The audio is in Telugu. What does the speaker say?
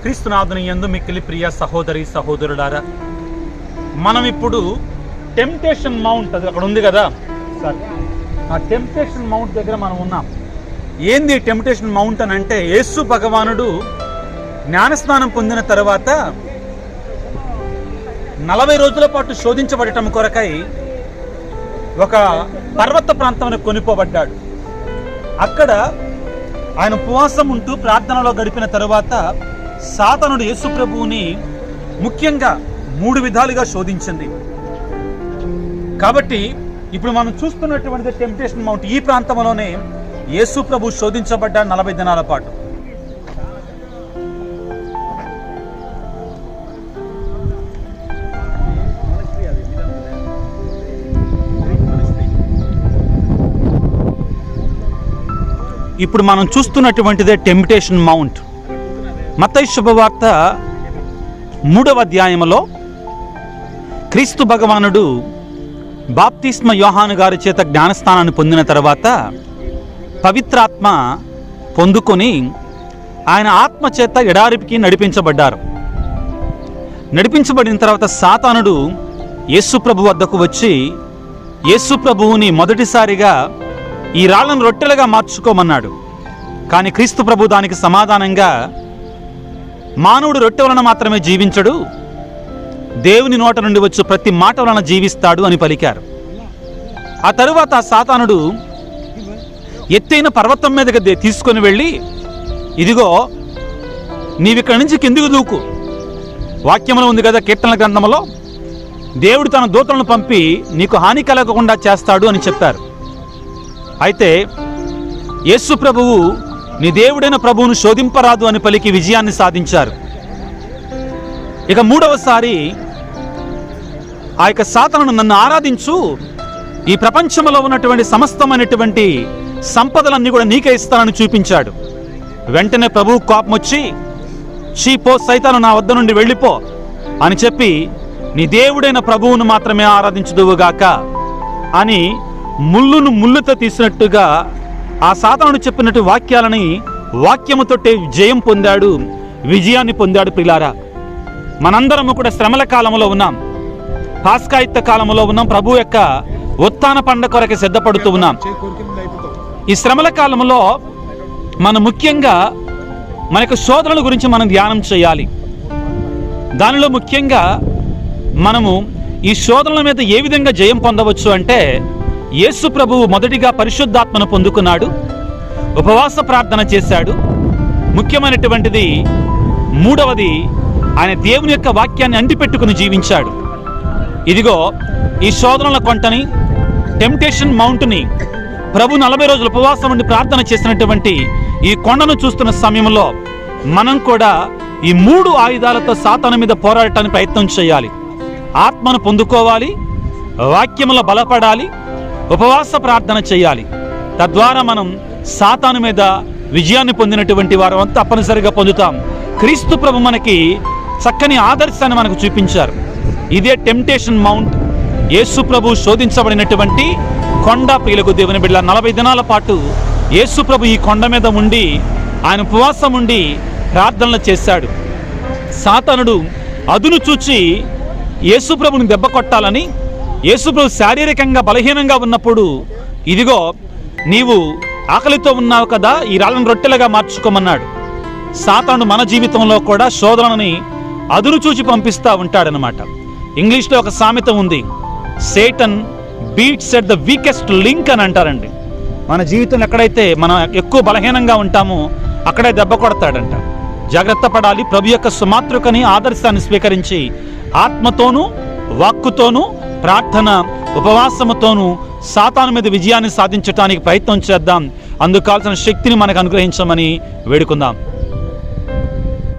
క్రీస్తునాథుని ఎందు మిక్కిలి ప్రియ సహోదరి సహోదరులారా మనం ఇప్పుడు టెంప్టేషన్ మౌంట్ అది అక్కడ ఉంది కదా? సార్. ఆ టెంప్టేషన్ మౌంట్ దగ్గర మనం ఉన్నాం. ఏంది టెంప్టేషన్ మౌంట్ అని అంటే యేసు భగవానుడు జ్ఞానస్నానం పొందిన తర్వాత నలభై రోజుల పాటు శోధించబడటం కొరకై ఒక పర్వత ప్రాంతంలో కొనిపోబడ్డాడు. అక్కడ ఆయన ఉపవాసం ఉంటూ ప్రార్థనలో గడిపిన తరువాత సాతనుడు యేసు ప్రభువుని ముఖ్యంగా మూడు విధాలుగా శోధించింది. కాబట్టి ఇప్పుడు మనం చూస్తున్నటువంటి టెంప్టేషన్ మౌంట్ ఈ ప్రాంతంలోనే యేసు ప్రభు శోధించబడ్డ నలభై దినాల పాటు. ఇప్పుడు మనం చూస్తున్నటువంటిదే టెంప్టేషన్ మౌంట్. మతై శుభవార్త మూడవ అధ్యాయంలో క్రీస్తు భగవానుడు బాప్తిస్మ యోహాను గారి చేత జ్ఞానస్థానాన్ని పొందిన తర్వాత పవిత్రాత్మ పొందుకొని ఆయన ఆత్మ చేత ఎడారిపికి నడిపించబడ్డారు. నడిపించబడిన తర్వాత సాతానుడు యేసు ప్రభు వద్దకు వచ్చి యేసుప్రభువుని మొదటిసారిగా ఈ రాళ్ళను రొట్టెలుగా మార్చుకోమన్నాడు. కానీ క్రీస్తు ప్రభు దానికి సమాధానంగా మానవుడు రొట్టె వలన మాత్రమే జీవించడు. దేవుని నోట నుండి వచ్చు ప్రతి మాట వలన జీవిస్తాడు అని పలికారు. ఆ తరువాత సాతానుడు ఎత్తైన పర్వతం మీదకి తీసుకొని వెళ్ళి ఇదిగో నీవిక్కడి నుంచి కిందికి దూకు. వాక్యంలో ఉంది కదా కీర్తనల గ్రంథంలో దేవుడు తన దూతలను పంపి నీకు హాని కలగకుండా చేస్తాడు అని చెప్పారు. అయితే యేసు ప్రభువు నీ దేవుడైన ప్రభువును శోధింపరాదు అని పలికి విజయాన్ని సాధించారు. ఇక మూడవసారి ఆ యొక్క సాతనను నన్ను ఆరాధించు. ఈ ప్రపంచంలో ఉన్నటువంటి సమస్తమైనటువంటి సంపదలన్నీ కూడా నీకే ఇస్తానని చూపించాడు. వెంటనే ప్రభు కోపం వచ్చి చీ పో సైతాను నా వద్ద నుండి వెళ్ళిపో అని చెప్పి నీ దేవుడైన ప్రభువును మాత్రమే ఆరాధించుదువుగాక అని ముళ్ళును ముళ్ళుతో తీసినట్టుగా ఆ సాతానుడు చెప్పినట్టు వాక్యాలని వాక్యముతోటే జయం పొందాడు విజయాన్ని పొందాడు ప్రిలారా. మనందరము కూడా శ్రమల కాలంలో ఉన్నాం. పాస్కాయుక్త కాలంలో ఉన్నాం. ప్రభు యొక్క ఉత్థాన పండ కొరకు సిద్ధపడుతూ ఉన్నాం. ఈ శ్రమల కాలంలో మనం ముఖ్యంగా మన యొక్క శోధనల గురించి మనం ధ్యానం చేయాలి. దానిలో ముఖ్యంగా మనము ఈ శోధనల మీద ఏ విధంగా జయం పొందవచ్చు అంటే యేసు ప్రభువు మొదటిగా పరిశుద్ధాత్మను పొందుకున్నాడు ఉపవాస ప్రార్థన చేశాడు. ముఖ్యమైనటువంటిది మూడవది ఆయన దేవుని యొక్క వాక్యాన్ని అంటిపెట్టుకుని జీవించాడు. ఇదిగో ఈ శోధనల కొంటని టెంప్టేషన్ మౌంట్ని ప్రభు నలభై రోజులు ఉపవాసం ఉండి ప్రార్థన చేసినటువంటి ఈ కొండను చూస్తున్న సమయంలో మనం కూడా ఈ మూడు ఆయుధాలతో సాతాను మీద పోరాడటానికి ప్రయత్నం చేయాలి. ఆత్మను పొందుకోవాలి వాక్యములో బలపడాలి ఉపవాస ప్రార్థన చేయాలి. తద్వారా మనం సాతాను మీద విజయాన్ని పొందినటువంటి వారు అంతా తప్పనిసరిగా పొందుతాం. క్రీస్తు ప్రభు మనకి చక్కని ఆదర్శాన్ని మనకు చూపించారు. ఇదే టెంప్టేషన్ మౌంట్. యేసు ప్రభు శోధించబడినటువంటి కొండ ప్రియులకు దేవుని బిడ్డ నలభై దినాల పాటు యేసు ప్రభు ఈ కొండ మీద ఉండి ఆయన ఉపవాసం ఉండి ప్రార్థనలు చేశాడు. సాతానుడు అదును చూచి యేసుప్రభుని దెబ్బ కొట్టాలని యేసుప్రభు శారీరకంగా బలహీనంగా ఉన్నప్పుడు ఇదిగో నీవు ఆకలితో ఉన్నావు కదా ఈ రాళ్ళను రొట్టెలుగా మార్చుకోమన్నాడు. సాతాను మన జీవితంలో కూడా శోధనని అదురుచూచి పంపిస్తూ ఉంటాడనమాట ఇంగ్లీష్లో ఒక సామెత ఉంది chain breaks at the weakest link అని అంటారండి. మన జీవితం ఎక్కడైతే మనం ఎక్కువ బలహీనంగా ఉంటామో అక్కడే దెబ్బ కొడతాడంట. జాగ్రత్త పడాలి ప్రభు యొక్క సుమాతృకని ఆదర్శాన్ని స్వీకరించి ఆత్మతోనూ వాక్కుతోనూ ప్రార్థన ఉపవాసముతోనూ సాతాను మీద విజయాన్ని సాధించడానికి ప్రయత్నం చేద్దాం. అందుకు కావాల్సిన శక్తిని మనకు అనుగ్రహించమని వేడుకుందాం.